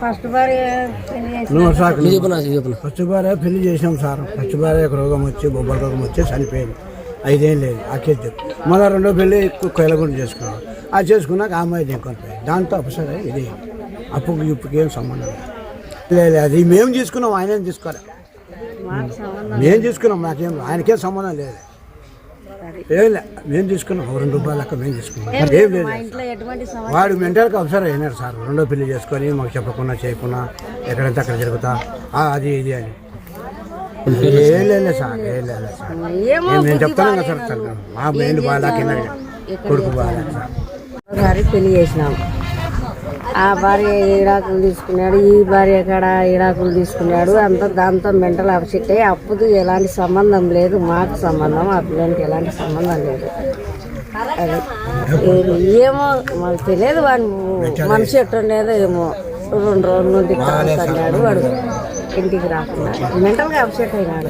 First భార్య పెళ్ళి చేసి చేసినాం సార్. ఫస్ట్ భార్య ఒక రోగం వచ్చి బొబ్బల రోగం వచ్చి చనిపోయింది ఐదేం లేదు ఆ కేసు మళ్ళీ రెండో పెళ్ళి కొయ్యలగుండ చేసుకున్నాం. ఆ చేసుకున్నాక ఆ అమ్మాయి దింకొని దాంతో అప్పసరే ఇది. అప్పుకి ఇప్పుకి ఏం సంబంధం లేదు. అది మేము తీసుకున్నాం ఆయన ఏం తీసుకోలే మేము తీసుకున్నాం నాకేం ఆయనకేం సంబంధం లేదు. ఏం మేము తీసుకున్నాం ఒక రెండు రూపాయలు లెక్క మేము తీసుకున్నాం ఏం లేదు వాడు మెంటల్కి అవసరం అయినాడు సార్. రెండో పెళ్ళి చేసుకొని మాకు చెప్పకుండా చేయకుండా ఎక్కడంతా అక్కడ జరుగుతా. అది ఇది అని. ఏం లేదు సార్ ఏం లేదు సార్. నేను- చెప్తాను కదా సార్. మా మైండ్ బాగా కొడుకు బాగా సార్. గారి పెళ్ళి చేసినాం. ఆ భార్య ఈడాకులు తీసుకున్నాడు ఈ భార్య కాడ ఈడాకులు తీసుకున్నాడు. అంతా దాంతో మెంటల్ అప్సెట్ అయ్యి అప్పుది ఎలాంటి సంబంధం లేదు మాకు సంబంధం ఆ పిల్లలకి ఎలాంటి సంబంధం లేదు. ఏమో మాకు తెలియదు వాడు మనిషి ఎట్టుండేదో ఏమో. రెండు రోజుల నుండి వాడు. ఇంటికి రాకుండా. మెంటల్గా అప్సెట్ అయినాడు.